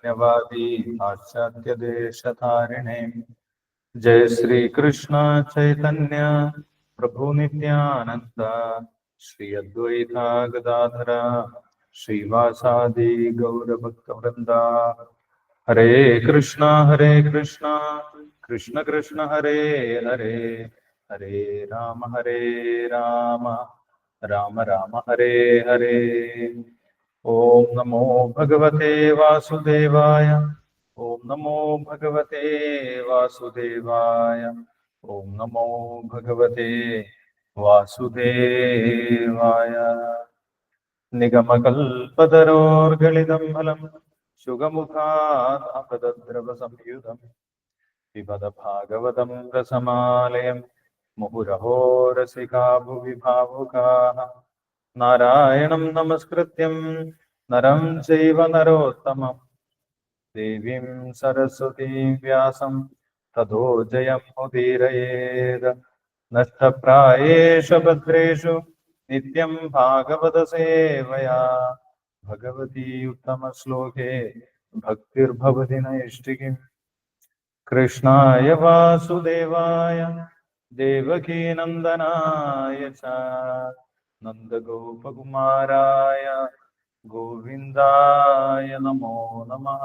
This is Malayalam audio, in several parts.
शून्यवादी पाश्चात्यदेशधारिणे। जय श्री कृष्ण चैतन्य प्रभु नित्यानंद श्री अद्वैता गदाधर श्रीवासादि गौरभक्तवृंदा हरे कृष्ण हरे कृष्ण कृष्ण कृष्ण, हरे हरे हरे राम हरे राम राम राम, हरे हरे। ॐ नमो भगवते वासुदेवाय। ॐ नमो भगवते वासुदेवाय। ॐ नमो भगवते वासुदेवाय। निगमकल्पतरोर्गलितं फलं शुगमुखात् अपदद्रवसंयुधम् पिबद भागवतं रसमालयम् मुहुरहो रसिका भुवि भावुकाः नारायणं नमस्कृत्यं नरं चैव नरोत्तमम् देवीं सरस्वतीं व्यासं ततो जयमुदीरयेद नष्टप्रायेषु भद्रेषु नित्यं भागवतसेवया। भगवती उत्तमश्लोके भक्तिर्भवति नैष्टिकीम् कृष्णाय वासुदेवाय देवकीनन्दनाय च। नन्दगोपकुमाराय ഗോവിന്ദായ നമോ നമ.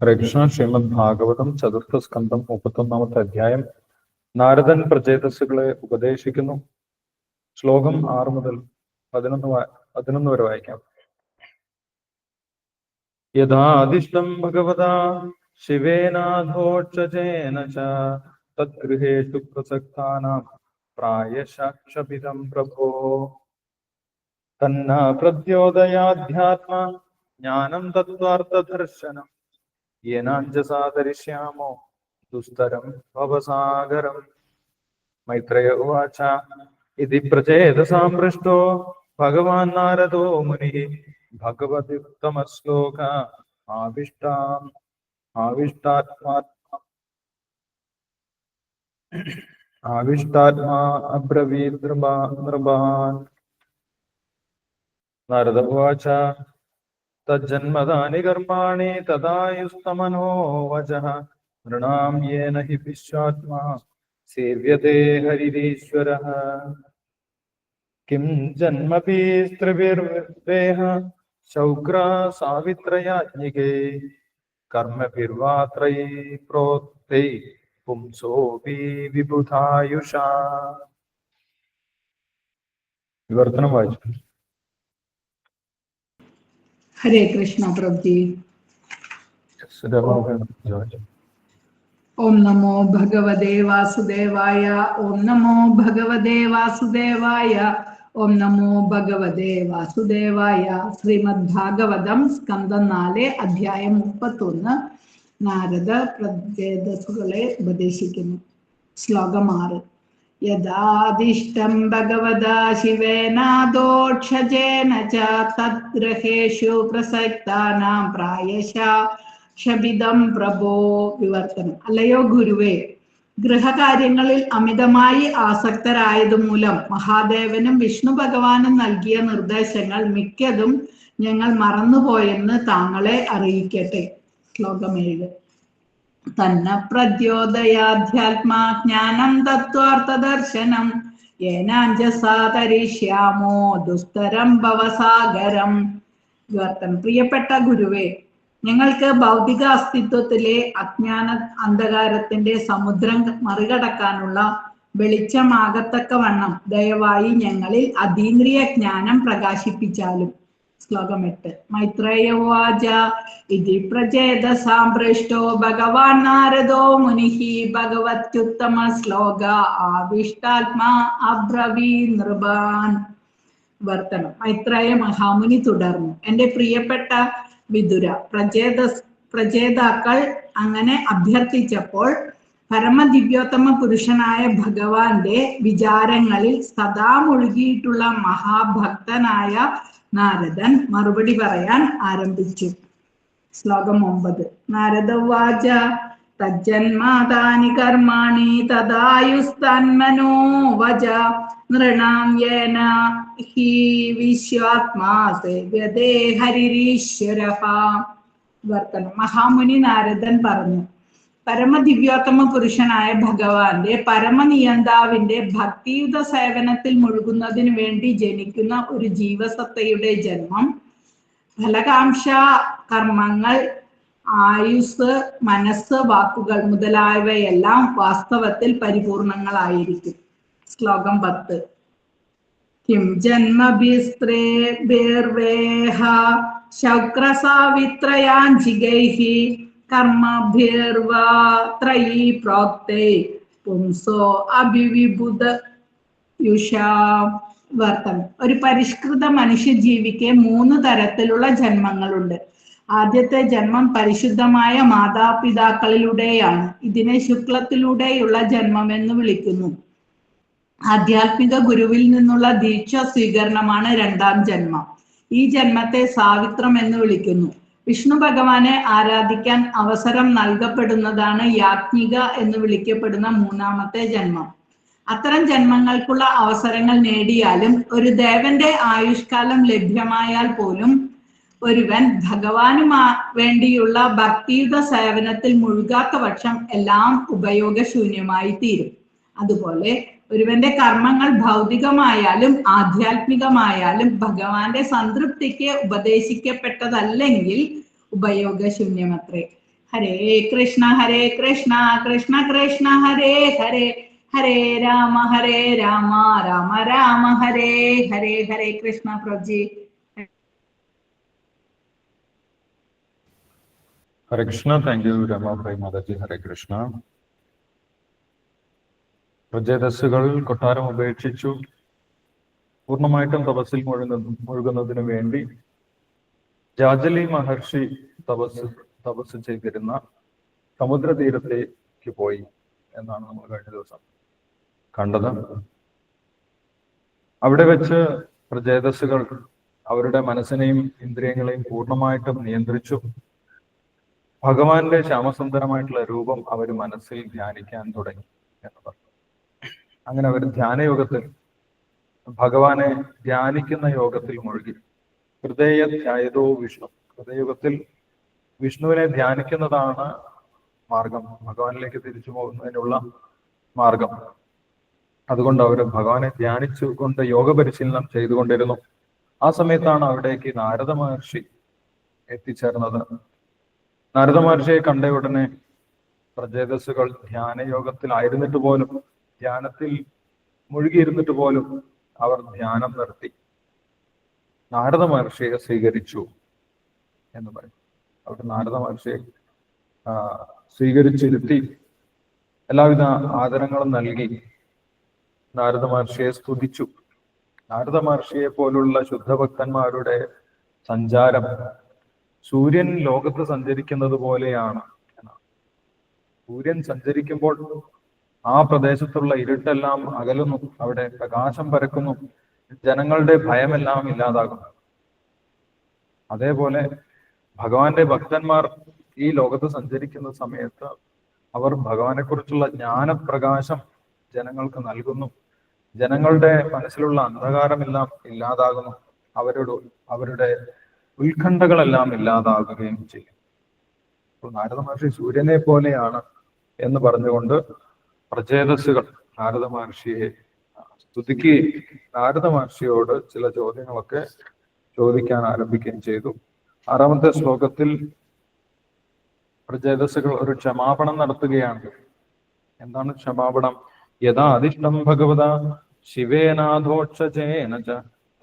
കൃഷ്ണ ശ്രീമദ് ഭാഗവതം ചതുർത്ഥ സ്കന്ധം മുപ്പത്തൊന്നാമത്തെ അധ്യായം. നാരദൻ പ്രചേതസ്സുകളെ ഉപദേശിക്കുന്നു. ശ്ലോകം ആറ് മുതൽ പതിനൊന്ന് പതിനൊന്ന് വരെ വായിക്കാം. യഥാദിഷ്ടം ഭഗവതാ ശിവേനാഥോക്ഷജേന തദ്ഗൃഹേഷു പ്രസക്താനാം. പ്രായശാക്ഷപിതം പ്രഭോ തന്ന പ്രദ്യോദയാധ്യാത്മ ജ്ഞാനം തത്വാർത്ഥദർശനം യേനാഞ്ജസാദരിഷ്യാമോ ദുസ്തരം ഭവസാഗരം മൈത്രയ ഉവാച ഇതി പ്രചേതസാം ഭഗവാൻ നാരദോ മുനി ഭഗവത്യുത്തമശ്ലോക ആവിഷ്ടാം ആവിഷ്ടാത്മാ ആവിഷ്ടാത്മാ അബ്രവീത് നൃപാ- നൃപാൻ നാരദ ഉവാച തജ്ജന്മദാനി കർമാണി തദായുസ്തമനോ വചഃ നൃണാം യേന ഹി വിശ്വാത്മാ സേവ്യത്തെ ഹരിരീശ്വരഃ കിം ജന്മപി സ്ത്രിഭിർദേഹ ശൗക്രാ സാവിത്രയാജ്ഞികേ കർമ്മഭിർവാത്രൈ പ്രോക്തൈ പുംസോപി വിബുധായുഷാ വിവർത്തനം വായിച്ചു ഹരേ കൃഷ്ണ പ്രഭുജി സുരമോഹൻ ജോർജ് ഓം നമോ ഭഗവതേ വാസുദേവായ ഓം നമോ ഭഗവതേ വാസുദേവായ ഓം നമോ ഭഗവതേ വാസുദേവായ ശ്രീമദ് ഭാഗവതം സ്കന്ധം നാല് അധ്യായം മുപ്പത്തൊന്ന് നാരദ പ്രദേശകളെ ഉപദേശിക്കുന്നു. ശ്ലോകം ആറ്. യഥാദിഷ്ടം ഭഗവതാ ശിവേനാദോക്ഷജേന ച തദ്ഗ്രഹേഷു പ്രസക്താനാം പ്രായശ ക്ഷപിതം പ്രഭോ വിവർത്തനം. അല്ലയോ ഗുരുവേ ഗൃഹകാര്യങ്ങളിൽ അമിതമായി ആസക്തരായത് മൂലം മഹാദേവനും വിഷ്ണു ഭഗവാനും നൽകിയ നിർദ്ദേശങ്ങൾ മിക്കതും ഞങ്ങൾ മറന്നുപോയെന്ന് താങ്കളെ അറിയിക്കട്ടെ. ശ്ലോകം ഏഴ് തന്ന പ്രദ്യോദയാധ്യാത്മാ ജ്ഞാനം തത്വാർത്ഥദർശനം ഏനാഞ്ചസാതരിഷ്യാമോ ദുസ്തരം ഭവസാഗരം. വിവർത്തനം പ്രിയപ്പെട്ട ഗുരുവേ ഞങ്ങൾക്ക് ഭൗതിക അസ്തിത്വത്തിലെ അജ്ഞാന അന്ധകാരത്തിന്റെ സമുദ്രം മറികടക്കാനുള്ള വെളിച്ചമാകത്തക്കവണ്ണം ദയവായി ഞങ്ങളിൽ അതീന്ദ്രിയ ജ്ഞാനം പ്രകാശിപ്പിച്ചാലും ശ്ലോകം എട്ട് മൈത്രേയവാച ഇതി പ്രചേത സാംപൃഷ്ടോ ഭഗവാൻ നാരദോ മുനിഹി ഭഗവത്യുത്തമ ശ്ലോക ആവിഷ്ടാത്മാ അബ്രവീ നൃപാൻ. വർത്തനം. മൈത്രേയ മഹാമുനി തുടർന്നു. എന്റെ പ്രിയപ്പെട്ട വിദുര പ്രചേത പ്രചേതാക്കൾ അങ്ങനെ അഭ്യർത്ഥിച്ചപ്പോൾ പരമദിവ്യോത്തമ പുരുഷനായ ഭഗവാന്റെ വിചാരങ്ങളിൽ സദാ മുഴുകിയിട്ടുള്ള മഹാഭക്തനായ നാരദൻ മറുപടി പറയാൻ ആരംഭിച്ചു. ശ്ലോകം ഒമ്പത്. നാരദവാച തജ്ജന്മാതാനി കർമാണി തദായുസ്തന്മനോ വജ നൃണാം ഹി വിശ്വാത്മാ സേവ്യതേ ഹരിരീശ്വര. വർത്തനം. മഹാമുനി നാരദൻ പറഞ്ഞു പരമദിവ്യോത്തമ പുരുഷനായ ഭഗവാന്റെ പരമനിയന്താവിന്റെ ഭക്തിയുത സേവനത്തിൽ മുഴുകുന്നതിന് വേണ്ടി ജനിക്കുന്ന ഒരു ജീവസത്തയുടെ ജന്മം. ഫലകാംക്ഷ കർമ്മങ്ങൾ ആയുസ് മനസ്സ് വാക്കുകൾ മുതലായവയെല്ലാം വാസ്തവത്തിൽ പരിപൂർണങ്ങളായിരിക്കും. ശ്ലോകം പത്ത്. കിം ജന്മഭിസ്ത്രേഭിർവേഹ ശൗക്രസാവിത്രയാഞ്ചികൈഃ കർമ്മഭിർവാ ത്രയീ പ്രോക്തൈ. പുംസോ അഭിവിബുധ യുഷാ വർത്തനം ഒരു പരിഷ്കൃത മനുഷ്യ ജീവിക്ക് മൂന്ന് തരത്തിലുള്ള ജന്മങ്ങളുണ്ട്. ആദ്യത്തെ ജന്മം പരിശുദ്ധമായ മാതാപിതാക്കളിലൂടെയാണ്. ഇതിനെ ശുക്ലത്തിലൂടെയുള്ള ജന്മം എന്ന് വിളിക്കുന്നു. ആധ്യാത്മിക ഗുരുവിൽ നിന്നുള്ള ദീക്ഷ സ്വീകരണമാണ് രണ്ടാം ജന്മം. ഈ ജന്മത്തെ സാവിത്രം എന്ന് വിളിക്കുന്നു. വിഷ്ണു ഭഗവാനെ ആരാധിക്കാൻ അവസരം നൽകപ്പെടുന്നതാണ് യാജ്ഞിക എന്ന് വിളിക്കപ്പെടുന്ന മൂന്നാമത്തെ ജന്മം. അത്തരം ജന്മങ്ങൾക്കുള്ള അവസരങ്ങൾ നേടിയാലും ഒരു ദേവന്റെ ആയുഷ്കാലം ലഭ്യമായാൽ പോലും ഒരുവൻ ഭഗവാനു വേണ്ടിയുള്ള ഭക്തിയുത സേവനത്തിൽ മുഴുകാത്ത പക്ഷം എല്ലാം ഉപയോഗശൂന്യമായി തീരും അതുപോലെ ഒരുവന്റെ കർമ്മങ്ങൾ ഭൗതികമായാലും ആധ്യാത്മികമായാലും ഭഗവാന്റെ സംതൃപ്തിക്ക് ഉപദേശിക്കപ്പെട്ടതല്ലെങ്കിൽ ഉപയോഗശൂന്യമത്രേ. ഹരേ കൃഷ്ണ ഹരേ കൃഷ്ണ കൃഷ്ണ കൃഷ്ണ ഹരേ ഹരേ ഹരേ രാമ ഹരേ രാമ രാമ രാമ ഹരേ ഹരേ ഹരേ കൃഷ്ണ പ്രജി ഹരേ കൃഷ്ണ താങ്ക് യു രമാഭായി മാതാജി ഹരേ കൃഷ്ണ. പ്രജേതസ്സുകൾ കൊട്ടാരം ഉപേക്ഷിച്ചു. പൂർണമായിട്ടും തപസ്സിൽ മുഴുകുന്ന മുഴുകുന്നതിന് വേണ്ടി ജാജലി മഹർഷി തപസ് തപസ് ചെയ്തിരുന്ന സമുദ്രതീരത്തേക്ക് പോയി എന്നാണ് നമ്മൾ കഴിഞ്ഞ ദിവസം കണ്ടത്. അവിടെ വെച്ച് പ്രജേതസ്സുകൾ അവരുടെ മനസ്സിനെയും ഇന്ദ്രിയങ്ങളെയും പൂർണമായിട്ടും നിയന്ത്രിച്ചു. ഭഗവാന്റെ ശ്യാമസുന്ദരമായിട്ടുള്ള രൂപം അവർ മനസ്സിൽ ധ്യാനിക്കാൻ തുടങ്ങി എന്ന് പറഞ്ഞു. അങ്ങനെ അവർ ധ്യാനയോഗത്തിൽ ഭഗവാനെ ധ്യാനിക്കുന്ന യോഗത്തിൽ മുഴുകി. ഹൃദയ ധ്യായതോ വിഷ്ണു. ഹൃദയയോഗത്തിൽ വിഷ്ണുവിനെ ധ്യാനിക്കുന്നതാണ് മാർഗം. ഭഗവാനിലേക്ക് തിരിച്ചു പോകുന്നതിനുള്ള മാർഗം. അതുകൊണ്ട് അവർ ഭഗവാനെ ധ്യാനിച്ചുകൊണ്ട് യോഗ പരിശീലനം ചെയ്തുകൊണ്ടിരുന്നു. ആ സമയത്താണ് അവിടേക്ക് നാരദ മഹർഷി എത്തിച്ചേർന്നത്. നാരദ മഹർഷിയെ കണ്ട ഉടനെ പ്രജേതസ്സുകൾ ധ്യാനയോഗത്തിലായിരുന്നിട്ട് പോലും ധ്യാനത്തിൽ മുഴുകിയിരുന്നിട്ട് പോലും അവർ ധ്യാനം നിർത്തി. നാരദ മഹർഷിയെ സ്വീകരിച്ചു എന്ന് പറയും അവർ നാരദ മഹർഷിയെ സ്വീകരിച്ചിരുത്തി എല്ലാവിധ ആദരങ്ങളും നൽകി നാരദ മഹർഷിയെ സ്തുതിച്ചു. നാരദ മഹർഷിയെ പോലുള്ള ശുദ്ധഭക്തന്മാരുടെ സഞ്ചാരം സൂര്യൻ ലോകത്ത് സഞ്ചരിക്കുന്നത് പോലെയാണ്. സൂര്യൻ സഞ്ചരിക്കുമ്പോൾ ആ പ്രദേശത്തുള്ള ഇരുട്ടെല്ലാം അകലുന്നു അവിടെ പ്രകാശം പരക്കുന്നു ജനങ്ങളുടെ ഭയമെല്ലാം ഇല്ലാതാകുന്നു. അതേപോലെ ഭഗവാന്റെ ഭക്തന്മാർ ഈ ലോകത്ത് സഞ്ചരിക്കുന്ന സമയത്ത് അവർ ഭഗവാനെ കുറിച്ചുള്ള ജ്ഞാനപ്രകാശം ജനങ്ങൾക്ക് നൽകുന്നു. ജനങ്ങളുടെ മനസ്സിലുള്ള അന്ധകാരമെല്ലാം ഇല്ലാതാകുന്നു. അവരുടെ അവരുടെ ഉത്കണ്ഠകളെല്ലാം ഇല്ലാതാകുകയും ചെയ്യും. നാരദ മഹർഷി സൂര്യനെ പോലെയാണ് എന്ന് പറഞ്ഞുകൊണ്ട് പ്രചേതസ്സുകൾ. നാരദ മഹർഷിയെ സ്തുതിക്കുകയും നാരദ മഹർഷിയോട് ചില ചോദ്യങ്ങളൊക്കെ ചോദിക്കാൻ ആരംഭിക്കുകയും ചെയ്തു. ആറാമത്തെ ശ്ലോകത്തിൽ പ്രചേതസ്സുകൾ ഒരു ക്ഷമാപണം നടത്തുകയാണ്. എന്താണ് ക്ഷമാപണം? യഥാ അധിഷ്ഠം ഭഗവത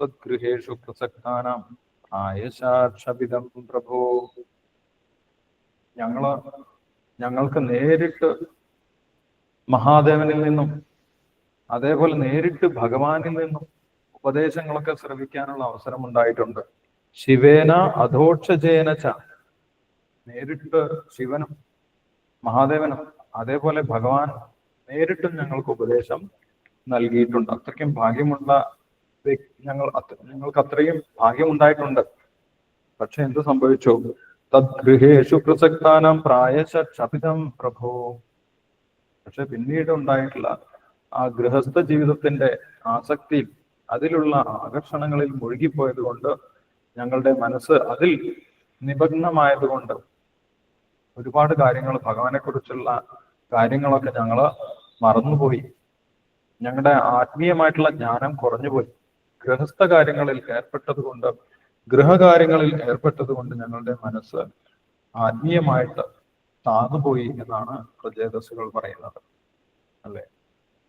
തദ്ഗൃഹേഷു പ്രസക്താനാം ആയശാക്ഷപിതം പ്രഭോ. ഞങ്ങൾ ഞങ്ങൾക്ക് നേരിട്ട് മഹാദേവനിൽ നിന്നും അതേപോലെ നേരിട്ട് ഭഗവാനിൽ നിന്നും ഉപദേശങ്ങളൊക്കെ ശ്രവിക്കാനുള്ള അവസരം ഉണ്ടായിട്ടുണ്ട് ശിവേന അധോക്ഷജേന ച. നേരിട്ട് ശിവനും മഹാദേവനും അതേപോലെ ഭഗവാൻ നേരിട്ടും ഞങ്ങൾക്ക് ഉപദേശം നൽകിയിട്ടുണ്ട്. അത്രയ്ക്കും ഭാഗ്യമുള്ള ഞങ്ങൾ ഞങ്ങൾക്ക് അത്രയും ഭാഗ്യമുണ്ടായിട്ടുണ്ട്. പക്ഷെ എന്ത് സംഭവിച്ചു? തദ്ഗൃഹേഷു പ്രസക്താനം പ്രായശ ക്ഷപിതം പ്രഭോ. പക്ഷെ പിന്നീട് ഉണ്ടായിട്ടുള്ള ആ ഗൃഹസ്ഥ ജീവിതത്തിന്റെ ആസക്തി അതിലുള്ള ആകർഷണങ്ങളിൽ മുഴുകിപ്പോയത് കൊണ്ട് ഞങ്ങളുടെ മനസ്സ് അതിൽ നിമഗ്നമായത് കൊണ്ട് ഒരുപാട് കാര്യങ്ങൾ ഭഗവാനെ കുറിച്ചുള്ള കാര്യങ്ങളൊക്കെ ഞങ്ങൾ മറന്നുപോയി. ഞങ്ങളുടെ ആത്മീയമായിട്ടുള്ള ജ്ഞാനം കുറഞ്ഞുപോയി. ഗൃഹസ്ഥ കാര്യങ്ങളിൽ ഏർപ്പെട്ടത് കൊണ്ട് ഗൃഹകാര്യങ്ങളിൽ ഏർപ്പെട്ടത് കൊണ്ട് ഞങ്ങളുടെ മനസ്സ് ആത്മീയമായിട്ട് താന്നുപോയി എന്നാണ് പ്രജേതസ്സുകൾ പറയുന്നത്. അല്ലെ?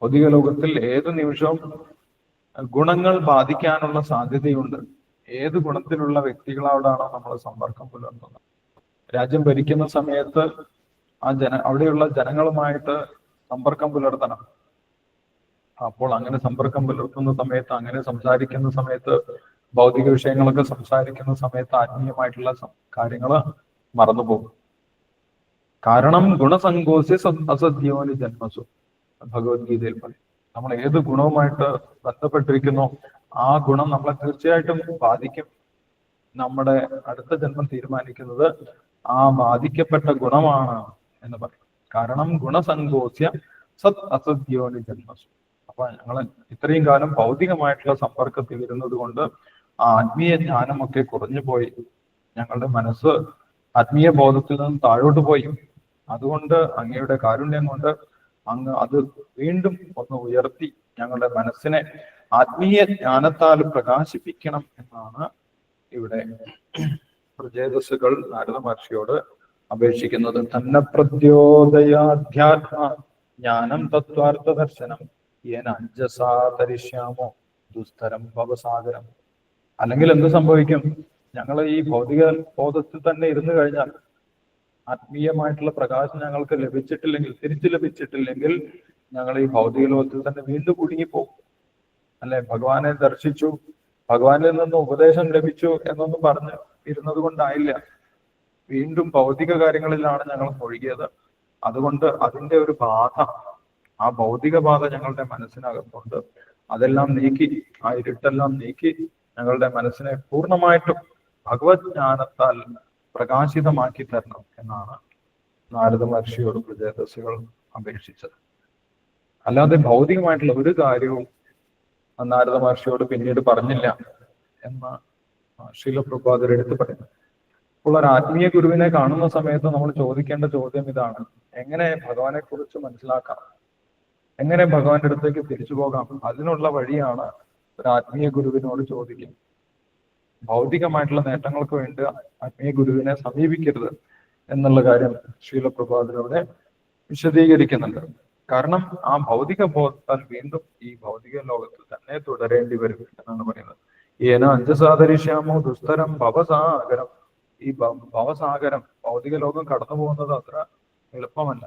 ഭൗതിക ലോകത്തിൽ ഏത് നിമിഷവും ഗുണങ്ങൾ ബാധിക്കാനുള്ള സാധ്യതയുണ്ട്. ഏത് ഗുണത്തിലുള്ള വ്യക്തികളോടാണോ നമ്മൾ സമ്പർക്കം പുലർത്തുന്നത്? രാജ്യം ഭരിക്കുന്ന സമയത്ത് ആ ജന അവിടെയുള്ള ജനങ്ങളുമായിട്ട് സമ്പർക്കം പുലർത്തണം. അപ്പോൾ അങ്ങനെ സമ്പർക്കം പുലർത്തുന്ന സമയത്ത് അങ്ങനെ സംസാരിക്കുന്ന സമയത്ത് ഭൗതിക വിഷയങ്ങളൊക്കെ സംസാരിക്കുന്ന സമയത്ത് ആത്മീയമായിട്ടുള്ള കാര്യങ്ങൾ മറന്നുപോകും. കാരണം ഗുണസങ്കോസ്യ സ- അസദ്യോനി ജന്മസു. ഭഗവത്ഗീതയിൽ പറയും. നമ്മൾ ഏത് ഗുണവുമായിട്ട് ബന്ധപ്പെട്ടിരിക്കുന്നോ ആ ഗുണം നമ്മളെ തീർച്ചയായിട്ടും ബാധിക്കും. നമ്മുടെ അടുത്ത ജന്മം തീരുമാനിക്കുന്നത് ആ ബാധിക്കപ്പെട്ട ഗുണമാണ് എന്ന് പറയും. കാരണം ഗുണസങ്കോസ്യ സത് അസദ്യോനി ജന്മസു. അപ്പൊ ഞങ്ങൾ ഇത്രയും കാലം ഭൗതികമായിട്ടുള്ള സമ്പർക്കത്തിൽ ഇരുന്നത് കൊണ്ട് ആത്മീയ ജ്ഞാനമൊക്കെ കുറഞ്ഞു പോയി ഞങ്ങളുടെ മനസ്സ് ആത്മീയ ബോധത്തിൽ നിന്ന് താഴോട്ട് പോയി. അതുകൊണ്ട് അങ്ങയുടെ കാരുണ്യം കൊണ്ട് അങ്ങ് അത് വീണ്ടും ഒന്ന് ഉയർത്തി ഞങ്ങളുടെ മനസ്സിനെ ആത്മീയ ജ്ഞാനത്താൽ പ്രകാശിപ്പിക്കണം എന്നാണ് ഇവിടെ പ്രജേതസ്സുകൾ നാരദ മഹർഷിയോട് അപേക്ഷിക്കുന്നത്. തന്നെ പ്രദ്യോദയാധ്യാത്മ ജ്ഞാനം തത്വാർത്ഥ ദർശനം ഏന അഞ്ജസാ തരിഷ്യാമോ? ദുസ്തരം ഭവസാഗരം അല്ലെങ്കിൽ എന്ത് സംഭവിക്കും? ഞങ്ങൾ ഈ ഭൗതിക ബോധത്തിൽ തന്നെ ഇരുന്നു കഴിഞ്ഞാൽ ആത്മീയമായിട്ടുള്ള പ്രകാശം ഞങ്ങൾക്ക് ലഭിച്ചിട്ടില്ലെങ്കിൽ തിരിച്ചു ലഭിച്ചിട്ടില്ലെങ്കിൽ ഞങ്ങൾ ഈ ഭൗതിക ലോകത്തിൽ തന്നെ വീണ്ടും കുടുങ്ങിപ്പോകും. അല്ലെ? ഭഗവാനെ ദർശിച്ചു. ഭഗവാനിൽ നിന്ന് ഉപദേശം ലഭിച്ചു എന്നൊന്നും പറഞ്ഞു ഇരുന്നത് കൊണ്ടായില്ല. വീണ്ടും ഭൗതിക കാര്യങ്ങളിലാണ് ഞങ്ങൾ മുഴുകിയത് അതുകൊണ്ട് അതിന്റെ ഒരു ബാധ ആ ഭൗതിക ബാധ ഞങ്ങളുടെ മനസ്സിനകത്തുണ്ട്. അതെല്ലാം നീക്കി ആ ഇരുട്ടെല്ലാം നീക്കി ഞങ്ങളുടെ മനസ്സിനെ പൂർണമായിട്ടും ഭഗവത് ജ്ഞാനത്താൽ പ്രകാശിതമാക്കി തരണം എന്നാണ് നാരദ മഹർഷിയോട് പ്രജേതസ്സുകൾ അപേക്ഷിച്ചത്. അല്ലാതെ ഭൗതികമായിട്ടുള്ള ഒരു കാര്യവും നാരദ മഹർഷിയോട് പിന്നീട് പറഞ്ഞില്ല എന്ന് ശീലപ്രഭാതർ എടുത്തു പറയുന്നു. അപ്പോൾ ഒരു ആത്മീയ ഗുരുവിനെ കാണുന്ന സമയത്ത് നമ്മൾ ചോദിക്കേണ്ട ചോദ്യം ഇതാണ്. എങ്ങനെ ഭഗവാനെ കുറിച്ച് മനസ്സിലാക്കാം? എങ്ങനെ ഭഗവാന്റെ അടുത്തേക്ക് തിരിച്ചു പോകാം? അതിനുള്ള വഴിയാണ് ഒരു ആത്മീയ ഗുരുവിനോട് ചോദിക്കും ഭൗതികമായിട്ടുള്ള നേട്ടങ്ങൾക്ക് വേണ്ടി ആത്മീയ ഗുരുവിനെ സമീപിക്കരുത് എന്നുള്ള കാര്യം ശീലപ്രഭാതരോടെ വിശദീകരിക്കുന്നുണ്ട്. കാരണം ആ ഭൗതിക ബോധത്താൽ വീണ്ടും ഈ ഭൗതിക ലോകത്തിൽ തന്നെ തുടരേണ്ടി വരും എന്നാണ് പറയുന്നത്. ഏന അഞ്ചസാദരിശ്യാമോ ദുസ്തരം ഭവസാഗരം. ഈ ഭവസാഗരം ഭൗതിക ലോകം കടന്നു പോകുന്നത് അത്ര എളുപ്പമല്ല.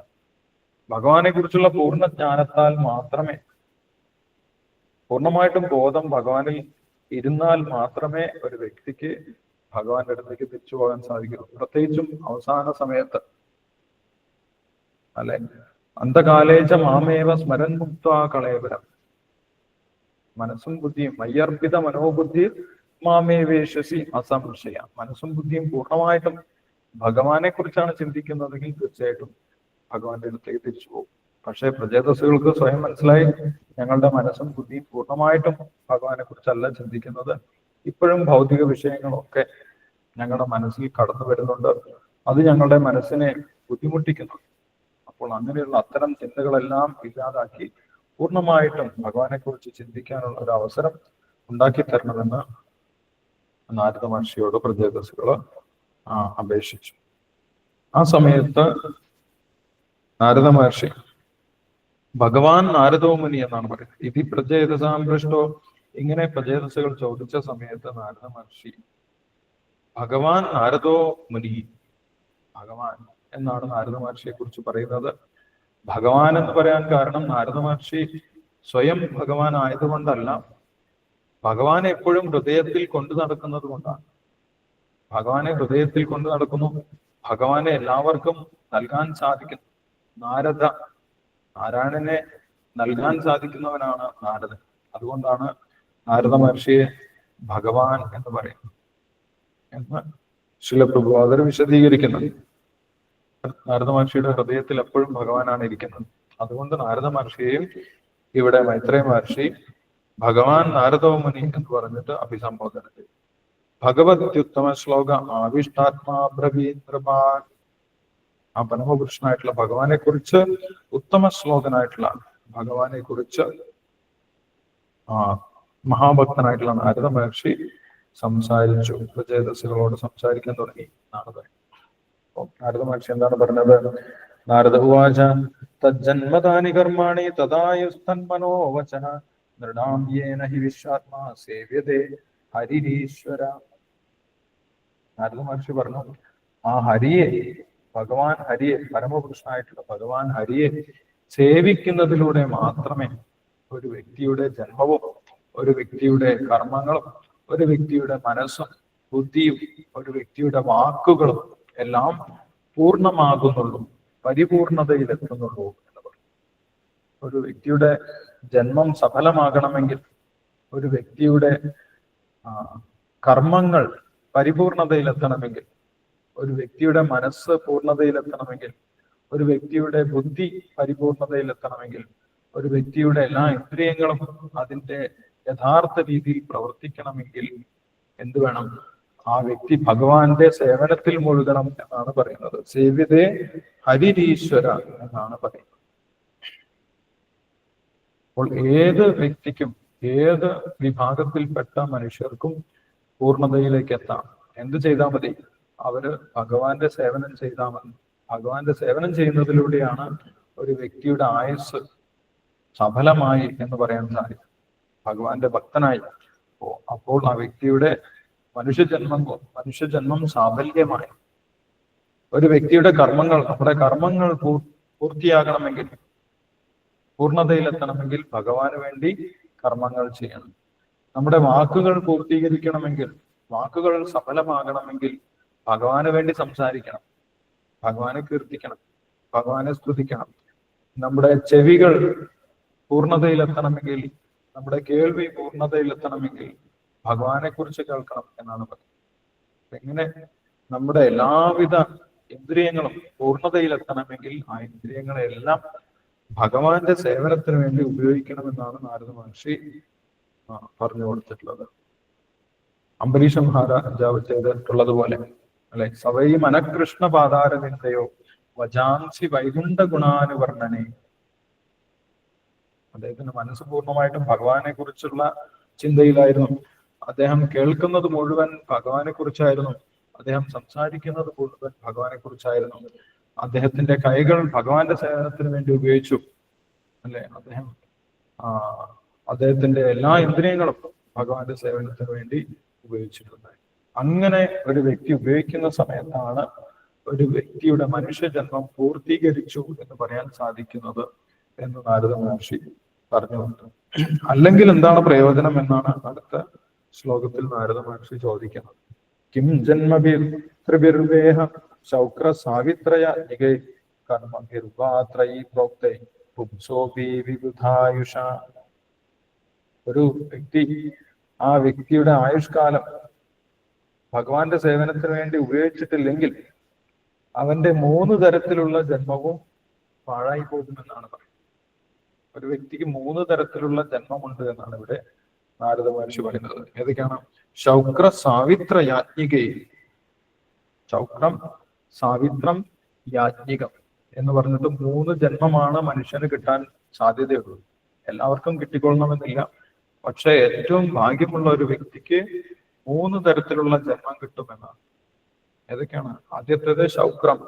ഭഗവാനെ കുറിച്ചുള്ള പൂർണ ജ്ഞാനത്താൽ മാത്രമേ പൂർണമായിട്ടും ബോധം ഭഗവാനിൽ ഇരുന്നാൽ മാത്രമേ ഒരു വ്യക്തിക്ക് ഭഗവാന്റെ അടുത്തേക്ക് തിരിച്ചു പോകാൻ സാധിക്കുള്ളൂ പ്രത്യേകിച്ചും അവസാന സമയത്ത്. അല്ലെ? അന്ധകാലേച്ച മാമേവ സ്മരൻ മുക്ത കളയപരം. മനസ്സും ബുദ്ധിയും മയ്യർപ്പിത മനോബുദ്ധി മാമേവേശ്വസി അസംശയ. മനസ്സും ബുദ്ധിയും പൂർണമായിട്ടും ഭഗവാനെ കുറിച്ചാണ് ചിന്തിക്കുന്നതെങ്കിൽ തീർച്ചയായിട്ടും ഭഗവാന്റെ അടുത്തേക്ക് തിരിച്ചു പോകും. പക്ഷേ പ്രജേതസ്സുകൾക്ക് സ്വയം മനസ്സിലായി. ഞങ്ങളുടെ മനസ്സും ബുദ്ധിയും പൂർണമായിട്ടും ഭഗവാനെ കുറിച്ചല്ല ചിന്തിക്കുന്നത്. ഇപ്പോഴും ഭൗതിക വിഷയങ്ങളൊക്കെ ഞങ്ങളുടെ മനസ്സിൽ കടന്നു വരുന്നുണ്ട്. അത് ഞങ്ങളുടെ മനസ്സിനെ ബുദ്ധിമുട്ടിക്കുന്നു. അപ്പോൾ അങ്ങനെയുള്ള അത്തരം ചിന്തകളെല്ലാം ഇല്ലാതാക്കി പൂർണമായിട്ടും ഭഗവാനെ കുറിച്ച് ചിന്തിക്കാനുള്ള ഒരു അവസരം ഉണ്ടാക്കി തരണമെന്ന് നാരദ മഹർഷിയോട് പ്രജേതസ്സുകൾ ആ അപേക്ഷിച്ചു. ആ സമയത്ത് നാരദ മഹർഷി ഭഗവാൻ നാരദോമുനി എന്നാണ് പറയുന്നത്. ഇതി പ്രജേതസാം പൃഷ്ടോ ഇങ്ങനെ പ്രചേതസകൾ ചോദിച്ച സമയത്ത് നാരദ മഹർഷി ഭഗവാൻ നാരദോ മുനി ഭഗവാൻ എന്നാണ് നാരദ മഹർഷിയെ കുറിച്ച് പറയുന്നത്. ഭഗവാൻ എന്ന് പറയാൻ കാരണം നാരദ മഹർഷി സ്വയം ഭഗവാൻ ആയതുകൊണ്ടല്ല. ഭഗവാൻ എപ്പോഴും ഹൃദയത്തിൽ കൊണ്ടു നടക്കുന്നത് കൊണ്ടാണ്. ഭഗവാനെ ഹൃദയത്തിൽ കൊണ്ടു നടക്കുന്നു. ഭഗവാനെ എല്ലാവർക്കും നൽകാൻ സാധിക്കുന്നു. നാരദ നാരായണനെ നൽകാൻ സാധിക്കുന്നവനാണ് നാരദൻ. അതുകൊണ്ടാണ് നാരദ മഹർഷിയെ ഭഗവാൻ എന്ന് പറയുന്നത്. എന്ന് ശിലപ്രഭു അവർ വിശദീകരിക്കുന്നത്. നാരദ മഹർഷിയുടെ ഹൃദയത്തിൽ എപ്പോഴും ഭഗവാനാണ് ഇരിക്കുന്നത്. അതുകൊണ്ട് നാരദ മഹർഷിയെയും ഇവിടെ മൈത്രേ മഹർഷി ഭഗവാൻ നാരദോമുനി എന്ന് പറഞ്ഞിട്ട് അഭിസംബോധന ചെയ്തു ഭഗവത്യുത്തമ ശ്ലോക ആവിഷ്ടാത്മാ ബ്രവീന്ദ്രപാൻ ആ പരമപുരുഷനായിട്ടുള്ള ഭഗവാനെ കുറിച്ച് ഉത്തമ ശ്ലോകനായിട്ടുള്ള ഭഗവാനെ കുറിച്ച് ആ മഹാഭക്തനായിട്ടുള്ള നാരദ മഹർഷി സംസാരിച്ചു. ഉപചേതസ്സുകളോട് സംസാരിക്കാൻ തുടങ്ങി. അപ്പൊ നാരദ മഹർഷി എന്താണ് പറഞ്ഞത്? നാരദ ഉവാച തജ്ജന്മതാനി കർമാണി തഥായുസ്തന്മനോവച നൃണാംയേന ഹി വിശ്വാത്മാ സേവ്യതേ ഹരിരീശ്വര. നാരദ മഹർഷി പറഞ്ഞു ആ ഹരിയെ ഭഗവാൻ ഹരിയെ പരമപുരുഷനായിട്ടുള്ള ഭഗവാൻ ഹരിയെ സേവിക്കുന്നതിലൂടെ മാത്രമേ ഒരു വ്യക്തിയുടെ ജന്മവും ഒരു വ്യക്തിയുടെ കർമ്മങ്ങളും ഒരു വ്യക്തിയുടെ മനസ്സും ബുദ്ധിയും ഒരു വ്യക്തിയുടെ വാക്കുകളും എല്ലാം പൂർണമാകുന്നുള്ളൂ പരിപൂർണതയിലെത്തുന്നുള്ളൂ എന്ന് ഒരു വ്യക്തിയുടെ ജന്മം സഫലമാകണമെങ്കിൽ ഒരു വ്യക്തിയുടെ കർമ്മങ്ങൾ പരിപൂർണതയിലെത്തണമെങ്കിൽ ഒരു വ്യക്തിയുടെ മനസ്സ് പൂർണതയിലെത്തണമെങ്കിൽ ഒരു വ്യക്തിയുടെ ബുദ്ധി പരിപൂർണതയിലെത്തണമെങ്കിൽ ഒരു വ്യക്തിയുടെ എല്ലാ ഇന്ദ്രിയങ്ങളും അതിന്റെ യഥാർത്ഥ രീതിയിൽ പ്രവർത്തിക്കണമെങ്കിൽ എന്ത് വേണം? ആ വ്യക്തി ഭഗവാന്റെ സേവനത്തിൽ മുഴുകണം എന്നാണ് പറയുന്നത്. സേവ്യതേ ഹരിരീശ്വര എന്നാണ് പറയുന്നത്. അപ്പോൾ ഏത് വ്യക്തിക്കും ഏത് വിഭാഗത്തിൽപ്പെട്ട മനുഷ്യർക്കും പൂർണതയിലേക്ക് എത്താം. എന്ത് ചെയ്താൽ മതി? അവർ ഭഗവാന്റെ സേവനം ചെയ്താൽ മതി. ഭഗവാന്റെ സേവനം ചെയ്യുന്നതിലൂടെയാണ് ഒരു വ്യക്തിയുടെ ആയുസ് സഫലമായി എന്ന് പറയാൻ സാധിക്കും. ഭഗവാന്റെ ഭക്തനായി. അപ്പോ അപ്പോൾ ആ വ്യക്തിയുടെ മനുഷ്യജന്മം മനുഷ്യജന്മം സാഫല്യമായി. ഒരു വ്യക്തിയുടെ കർമ്മങ്ങൾ നമ്മുടെ കർമ്മങ്ങൾ പൂർത്തിയാകണമെങ്കിൽ പൂർണതയിലെത്തണമെങ്കിൽ ഭഗവാന് വേണ്ടി കർമ്മങ്ങൾ ചെയ്യണം. നമ്മുടെ വാക്കുകൾ പൂർത്തീകരിക്കണമെങ്കിൽ വാക്കുകൾ സഫലമാകണമെങ്കിൽ ഭഗവാന് വേണ്ടി സംസാരിക്കണം. ഭഗവാനെ കീർത്തിക്കണം. ഭഗവാനെ സ്തുതിക്കണം. നമ്മുടെ ചെവികൾ പൂർണതയിലെത്തണമെങ്കിൽ നമ്മുടെ കേൾവി പൂർണതയിലെത്തണമെങ്കിൽ ഭഗവാനെ കുറിച്ച് കേൾക്കണം എന്നാണ് പറയുന്നത് എങ്ങനെ നമ്മുടെ എല്ലാവിധ ഇന്ദ്രിയങ്ങളും പൂർണതയിലെത്തണമെങ്കിൽ ആ ഇന്ദ്രിയങ്ങളെല്ലാം ഭഗവാന്റെ സേവനത്തിന് വേണ്ടി ഉപയോഗിക്കണമെന്നാണ് നാരദ മഹർഷി പറഞ്ഞു കൊടുത്തിട്ടുള്ളത്. അംബരീഷ മഹാരാജാവ് ചെയ്തിട്ടുള്ളതുപോലെ അല്ലെ? സവൈ മനകൃഷ്ണ പാതാരനിന്ദയോ വജാംസി വൈകുണ്ഠ ഗുണാനുവർണനെ അദ്ദേഹത്തിന്റെ മനസ്സ് പൂർണമായിട്ടും ഭഗവാനെ കുറിച്ചുള്ള ചിന്തയിലായിരുന്നു. അദ്ദേഹം കേൾക്കുന്നത് മുഴുവൻ ഭഗവാനെ കുറിച്ചായിരുന്നു. അദ്ദേഹം സംസാരിക്കുന്നത് മുഴുവൻ ഭഗവാനെ കുറിച്ചായിരുന്നു. അദ്ദേഹത്തിന്റെ കൈകൾ ഭഗവാന്റെ സേവനത്തിന് വേണ്ടി ഉപയോഗിച്ചു. അല്ലെ? അദ്ദേഹം അദ്ദേഹത്തിന്റെ എല്ലാ ഇന്ദ്രിയങ്ങളും ഭഗവാന്റെ സേവനത്തിന് വേണ്ടി ഉപയോഗിച്ചിട്ടുണ്ടായി അങ്ങനെ ഒരു വ്യക്തി ഉപയോഗിക്കുന്ന സമയത്താണ് ഒരു വ്യക്തിയുടെ മനുഷ്യജന്മം പൂർത്തീകരിച്ചു എന്ന് പറയാൻ സാധിക്കുന്നത് എന്ന് നാരദ മഹർഷി പറഞ്ഞുകൊണ്ട്. അല്ലെങ്കിൽ എന്താണ് പ്രയോജനം എന്നാണ് അടുത്ത ശ്ലോകത്തിൽ നാരദ മഹർഷി ചോദിക്കുന്നത്. കിം ജന്മഭിർവേഹ ശൗക്ര സാവിത്രയാജ്ഞികൈ കർമ്മഭിർവാത്രയി പ്രോക്തൈ ഒരു വ്യക്തി ആ വ്യക്തിയുടെ ആയുഷ്കാലം ഭഗവാന്റെ സേവനത്തിന് വേണ്ടി ഉപയോഗിച്ചിട്ടില്ലെങ്കിൽ അവന്റെ മൂന്ന് തരത്തിലുള്ള ജന്മവും പാഴായി പോകുമെന്നാണ് പറയുന്നത്. ഒരു വ്യക്തിക്ക് മൂന്ന് തരത്തിലുള്ള ജന്മമുണ്ട് എന്നാണ് ഇവിടെ നാരദ മഹർഷി പറയുന്നത്. ഏതൊക്കെയാണ്? ശൗക്ര സാവിത്ര യാജ്ഞികയിൽ. ശൗക്രം സാവിത്രം യാജ്ഞികം എന്ന് പറഞ്ഞിട്ട് മൂന്ന് ജന്മമാണ് മനുഷ്യന് കിട്ടാൻ സാധ്യതയുള്ളൂ എല്ലാവർക്കും കിട്ടിക്കൊള്ളണമെന്നില്ല. പക്ഷെ ഏറ്റവും ഭാഗ്യമുള്ള ഒരു വ്യക്തിക്ക് മൂന്ന് തരത്തിലുള്ള ജന്മം കിട്ടുമെന്നാണ് ഏതൊക്കെയാണ്? ആദ്യത്തേത് ശൗക്രം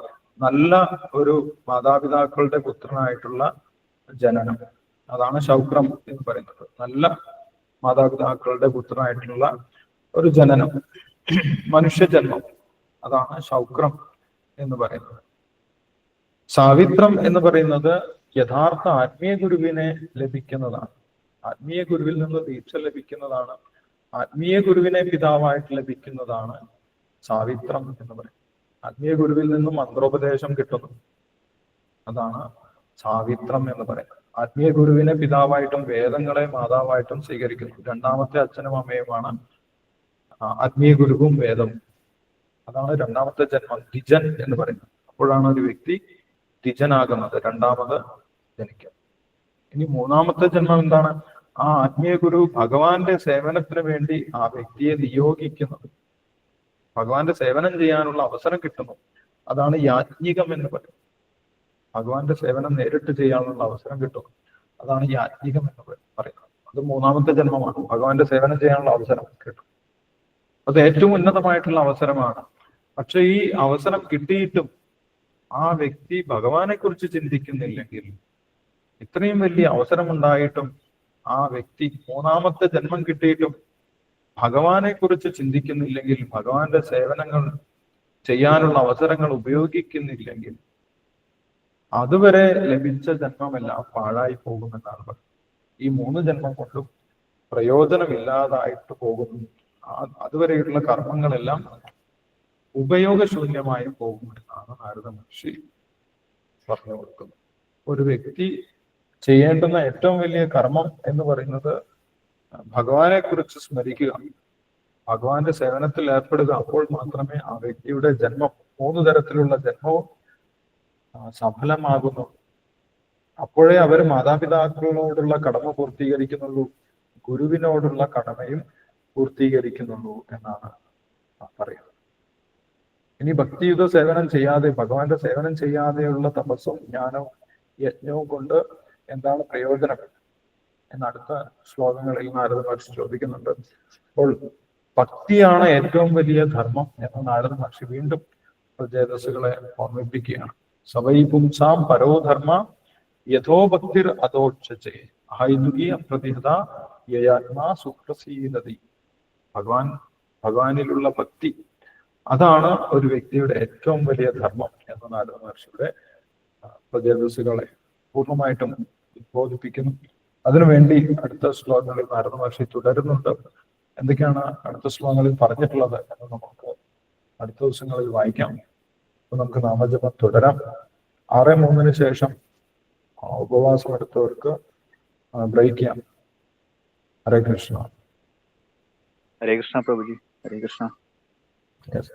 നല്ല ഒരു മാതാപിതാക്കളുടെ പുത്രനായിട്ടുള്ള ജനനം. അതാണ് ശൗക്രം എന്ന് പറയുന്നത്. നല്ല മാതാപിതാക്കളുടെ പുത്രനായിട്ടുള്ള ഒരു ജനനം. മനുഷ്യജന്മം. അതാണ് ശൗക്രം എന്ന് പറയുന്നത്. സാവിത്രം എന്ന് പറയുന്നത് യഥാർത്ഥ ആത്മീയ ഗുരുവിനെ ലഭിക്കുന്നതാണ്. ആത്മീയ ഗുരുവിൽ നിന്ന് ദീക്ഷ ലഭിക്കുന്നതാണ്. ആത്മീയ ഗുരുവിനെ പിതാവായിട്ട് ലഭിക്കുന്നതാണ് സാവിത്രം എന്ന് പറയുന്നത്. ആത്മീയ ഗുരുവിൽ നിന്നും മന്ത്രോപദേശം കിട്ടുന്നു. അതാണ് സാവിത്രം എന്ന് പറയുന്നത്. ആത്മീയ ഗുരുവിനെ പിതാവായിട്ടും വേദങ്ങളെ മാതാവായിട്ടും സ്വീകരിക്കുന്നു. രണ്ടാമത്തെ അച്ഛനും അമ്മയുമാണ് ആത്മീയ ഗുരുവും വേദവും. അതാണ് രണ്ടാമത്തെ ജന്മം ദ്വിജൻ എന്ന് പറയുന്നത്. അപ്പോഴാണ് ഒരു വ്യക്തി ദ്വിജനാകുന്നത് രണ്ടാമത് ജനിക്കുക. ഇനി മൂന്നാമത്തെ ജന്മം എന്താണ്? ആ ആത്മീയ ഗുരു ഭഗവാന്റെ സേവനത്തിന് വേണ്ടി ആ വ്യക്തിയെ നിയോഗിക്കുന്നത് ഭഗവാന്റെ സേവനം ചെയ്യാനുള്ള അവസരം കിട്ടുന്നു. അതാണ് യാജ്ഞികം എന്ന് പറയുന്നത്. ഭഗവാന്റെ സേവനം നേരിട്ട് ചെയ്യാനുള്ള അവസരം കിട്ടുന്നു. അതാണ് യാജ്ഞികം എന്ന് പറ- പറയുന്നത്. അത് മൂന്നാമത്തെ ജന്മമാണ്. ഭഗവാന്റെ സേവനം ചെയ്യാനുള്ള അവസരം കിട്ടും. അത് ഏറ്റവും ഉന്നതമായിട്ടുള്ള അവസരമാണ്. പക്ഷെ ഈ അവസരം കിട്ടിയിട്ടും ആ വ്യക്തി ഭഗവാനെ കുറിച്ച് ചിന്തിക്കുന്നില്ലെങ്കിൽ ഇത്രയും വലിയ അവസരം ഉണ്ടായിട്ടും ആ വ്യക്തി മൂന്നാമത്തെ ജന്മം കിട്ടിയിട്ടും ഭഗവാനെ കുറിച്ച് ചിന്തിക്കുന്നില്ലെങ്കിൽ ഭഗവാന്റെ സേവനങ്ങൾ ചെയ്യാനുള്ള അവസരങ്ങൾ ഉപയോഗിക്കുന്നില്ലെങ്കിൽ അതുവരെ ലഭിച്ച ജന്മമെല്ലാം പാഴായി പോകുമെന്നാണ് പറയുന്നത്. ഈ മൂന്ന് ജന്മം കൊണ്ടും പ്രയോജനമില്ലാതായിട്ട് പോകുന്നു. അതുവരെയുള്ള കർമ്മങ്ങളെല്ലാം ഉപയോഗശൂന്യമായി പോകുമെന്നാണ് നാരദ മഹർഷി പറഞ്ഞു കൊടുക്കുന്നത്. ഒരു വ്യക്തി ചെയ്യേണ്ടുന്ന ഏറ്റവും വലിയ കർമ്മം എന്ന് പറയുന്നത് ഭഗവാനെ കുറിച്ച് സ്മരിക്കുക. ഭഗവാന്റെ സേവനത്തിൽ ഏർപ്പെടുക അപ്പോൾ മാത്രമേ ആ വ്യക്തിയുടെ ജന്മം മൂന്ന് തരത്തിലുള്ള ജന്മവും സഫലമാകുന്നു. അപ്പോഴേ അവർ മാതാപിതാക്കളോടുള്ള കടമ പൂർത്തീകരിക്കുന്നുള്ളൂ ഗുരുവിനോടുള്ള കടമയും പൂർത്തീകരിക്കുന്നുള്ളൂ എന്നാണ് പറയുന്നത്. ഇനി ഭക്തിയുത സേവനം ചെയ്യാതെ ഭഗവാന്റെ സേവനം ചെയ്യാതെയുള്ള തപസ്സും ജ്ഞാനവും യജ്ഞവും കൊണ്ട് എന്താണ് പ്രയോജനം എന്ന് അടുത്ത ശ്ലോകങ്ങളിൽ നാരദ മഹർഷി ചോദിക്കുന്നുണ്ട്. അപ്പോൾ ഭക്തിയാണ് ഏറ്റവും വലിയ ധർമ്മം എന്ന് നാരദ മഹർഷി വീണ്ടും പ്രചേതസ്സുകളെ ഓർമ്മിപ്പിക്കുകയാണ്. സവൈ പുംസാം പരോധർമ്മ യഥോ ഭക്തിർ അതോക്ഷേ ഹൈതുകി അപ്രതിഹത യയാത്മാ സുപ്രസീദതി ഭഗവാൻ ഭഗവാനിലുള്ള ഭക്തി അതാണ് ഒരു വ്യക്തിയുടെ ഏറ്റവും വലിയ ധർമ്മം എന്ന നാരദ മഹർഷിയുടെ പ്രചേതസ്സുകളെ പൂർണമായിട്ടും ഉദ്ബോധിപ്പിക്കുന്നു അതിനുവേണ്ടി അടുത്ത ശ്ലോകങ്ങളിൽ മഹർഷി തുടരുന്നുണ്ട്. എന്തൊക്കെയാണ് അടുത്ത ശ്ലോകങ്ങളിൽ പറഞ്ഞിട്ടുള്ളത് എന്ന് നമുക്ക് അടുത്ത ദിവസങ്ങളിൽ വായിക്കാം. അപ്പൊ നമുക്ക് നാമജപം തുടരാം. ആറ് മൂന്നിന് ശേഷം ഉപവാസം എടുത്തവർക്ക് ബ്രേക്ക് ചെയ്യാം. ഹരേ കൃഷ്ണ. ഹരേ കൃഷ്ണ പ്രഭുജി. ഹരേ കൃഷ്ണ.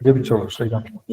ജപിച്ചോളൂ ശ്രീകാന്ത്